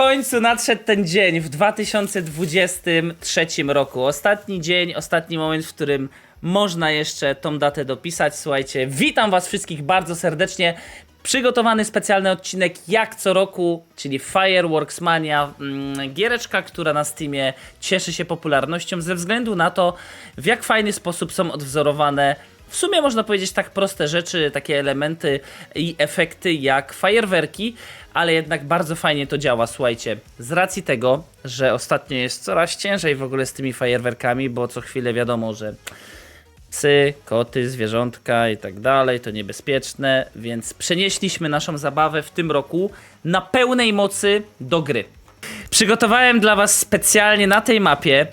końcu nadszedł ten dzień w 2023 roku. Ostatni dzień, ostatni moment, w którym można jeszcze tą datę dopisać. Słuchajcie, witam Was wszystkich bardzo serdecznie. Przygotowany specjalny odcinek jak co roku, czyli Fireworks Mania, mm, giereczka, która na Steamie cieszy się popularnością ze względu na to, w jak fajny sposób są odwzorowane w sumie można powiedzieć tak proste rzeczy, takie elementy i efekty jak fajerwerki, ale jednak bardzo fajnie to działa, słuchajcie. Z racji tego, że ostatnio jest coraz ciężej w ogóle z tymi fajerwerkami, bo co chwilę wiadomo, że psy, koty, zwierzątka i tak dalej, to niebezpieczne, więc przenieśliśmy naszą zabawę w tym roku na pełnej mocy do gry. Przygotowałem dla Was specjalnie na tej mapie,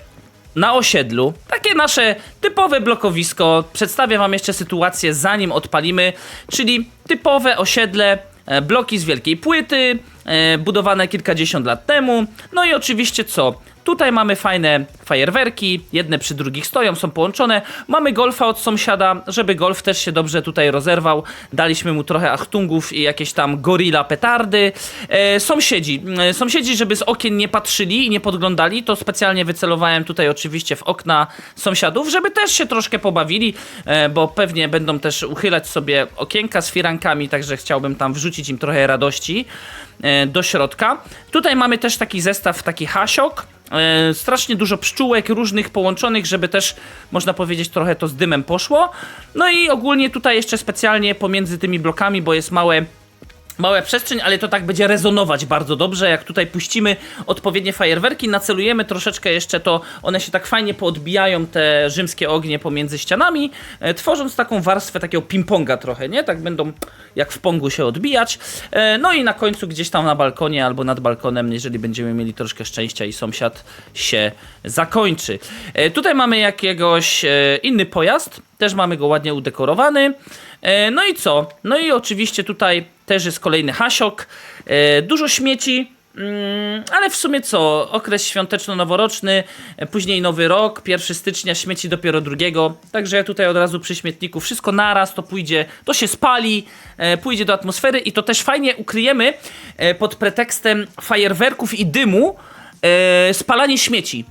na osiedlu, takie nasze typowe blokowisko. Przedstawię Wam jeszcze sytuację zanim odpalimy, czyli typowe osiedle, e, bloki z wielkiej płyty, e, budowane kilkadziesiąt lat temu. No i oczywiście co? Tutaj mamy fajne fajerwerki, jedne przy drugich stoją, są połączone. Mamy golfa od sąsiada, żeby golf też się dobrze tutaj rozerwał. Daliśmy mu trochę achtungów i jakieś tam gorilla petardy. E, sąsiedzi, e, sąsiedzi, żeby z okien nie patrzyli i nie podglądali, to specjalnie wycelowałem tutaj oczywiście w okna sąsiadów, żeby też się troszkę pobawili, e, bo pewnie będą też uchylać sobie okienka z firankami, także chciałbym tam wrzucić im trochę radości e, do środka. Tutaj mamy też taki zestaw, taki hasiok. E, strasznie dużo pszczółek różnych połączonych, żeby też można powiedzieć trochę to z dymem poszło. No i ogólnie tutaj jeszcze specjalnie pomiędzy tymi blokami, bo jest małe mała przestrzeń, ale to tak będzie rezonować bardzo dobrze, jak tutaj puścimy odpowiednie fajerwerki, nacelujemy troszeczkę jeszcze to, one się tak fajnie poodbijają, te rzymskie ognie pomiędzy ścianami, e, tworząc taką warstwę takiego ping-ponga trochę, nie? Tak będą jak w pongu się odbijać. E, no i na końcu gdzieś tam na balkonie albo nad balkonem, jeżeli będziemy mieli troszkę szczęścia i sąsiad się zakończy. E, tutaj mamy jakiegoś e, inny pojazd, też mamy go ładnie udekorowany. E, no i co? No i oczywiście tutaj też jest kolejny hasiok, e, dużo śmieci, mm, ale w sumie co? Okres świąteczno-noworoczny, e, później nowy rok, 1 stycznia, śmieci dopiero drugiego. Także ja tutaj od razu przy śmietniku wszystko naraz to pójdzie, to się spali, pójdzie do atmosfery i to też fajnie ukryjemy pod pretekstem fajerwerków i dymu spalanie śmieci.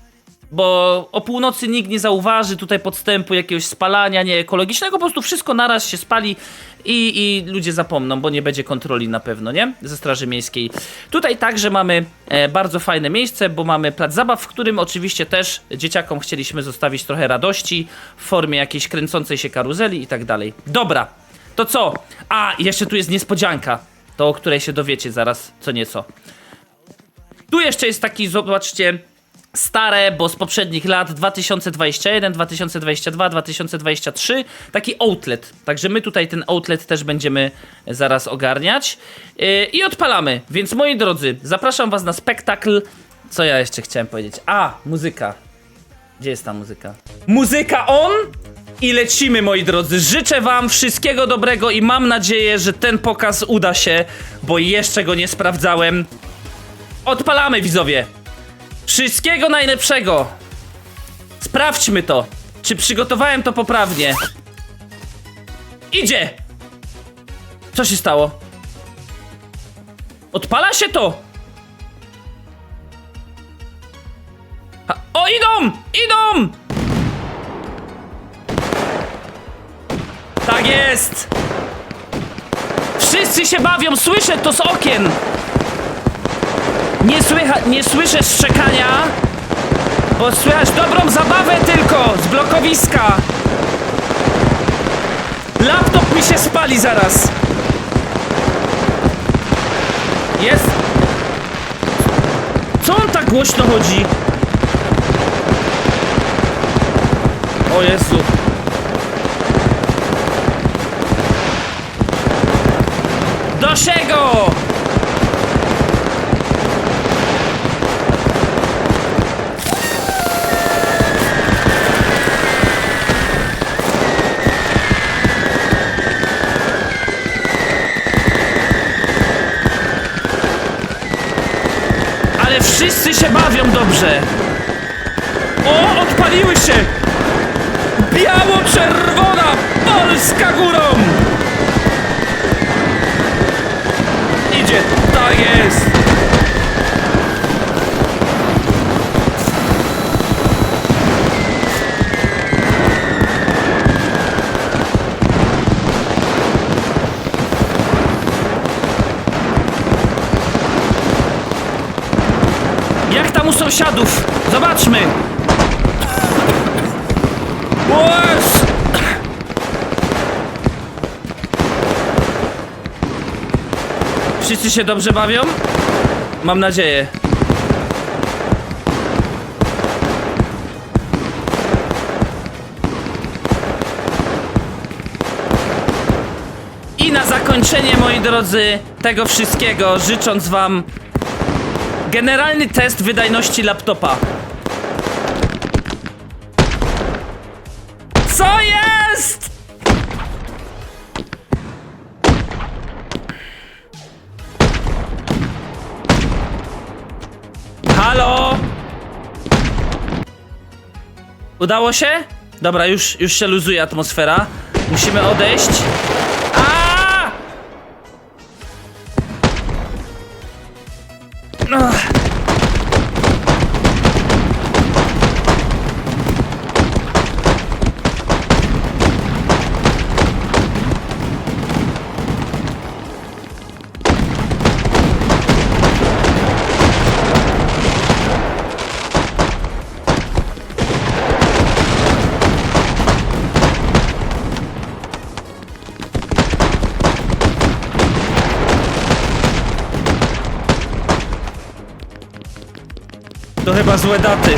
Bo o północy nikt nie zauważy tutaj podstępu jakiegoś spalania nieekologicznego, po prostu wszystko naraz się spali i, i ludzie zapomną, bo nie będzie kontroli na pewno, nie? Ze Straży Miejskiej. Tutaj także mamy e, bardzo fajne miejsce, bo mamy plac zabaw, w którym oczywiście też dzieciakom chcieliśmy zostawić trochę radości w formie jakiejś kręcącej się karuzeli i tak dalej. Dobra, to co? A, jeszcze tu jest niespodzianka, to o której się dowiecie zaraz co nieco. Tu jeszcze jest taki, zobaczcie, stare, bo z poprzednich lat 2021, 2022, 2023, taki outlet. Także my tutaj ten outlet też będziemy zaraz ogarniać. Yy, I odpalamy. Więc moi drodzy, zapraszam was na spektakl. Co ja jeszcze chciałem powiedzieć? A, muzyka. Gdzie jest ta muzyka? Muzyka on! I lecimy, moi drodzy. Życzę Wam wszystkiego dobrego i mam nadzieję, że ten pokaz uda się, bo jeszcze go nie sprawdzałem. Odpalamy, widzowie! Wszystkiego najlepszego! Sprawdźmy to! Czy przygotowałem to poprawnie? Idzie! Co się stało? Odpala się to! Ha o, idą! Idą! Tak jest! Wszyscy się bawią, słyszę to z okien! Nie, słycha, nie słyszę szczekania, bo słychać dobrą zabawę tylko z blokowiska. Laptop mi się spali zaraz. Jest. Co on tak głośno chodzi? O Jezu. Do czego? Wszyscy się bawią dobrze. O, odpaliły się! Biało-czerwona sąsiadów. Zobaczmy. Łez! Wszyscy się dobrze bawią? Mam nadzieję. I na zakończenie, moi drodzy, tego wszystkiego, życząc wam generalny test wydajności laptopa. Co jest? Halo? Udało się? Dobra, już, już się luzuje atmosfera. Musimy odejść. To chyba złe daty.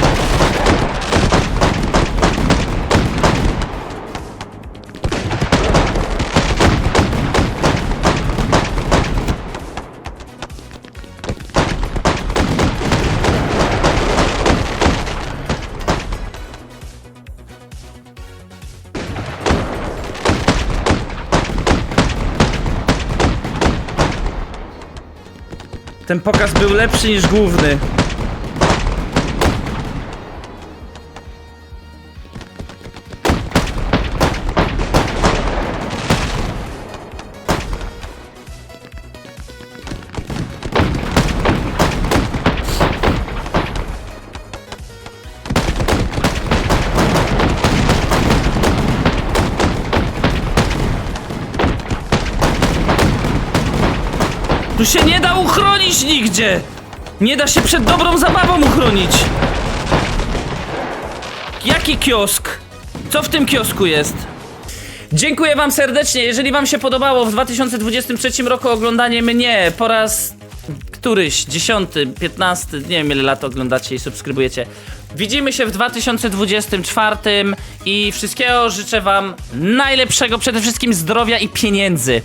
Ten pokaz był lepszy niż główny. Tu się nie da uchronić nigdzie! Nie da się przed dobrą zabawą uchronić! Jaki kiosk? Co w tym kiosku jest? Dziękuję wam serdecznie. Jeżeli wam się podobało w 2023 roku oglądanie mnie po raz któryś, dziesiąty, piętnasty, nie wiem ile lat oglądacie i subskrybujecie. Widzimy się w 2024 i wszystkiego życzę wam najlepszego, przede wszystkim zdrowia i pieniędzy.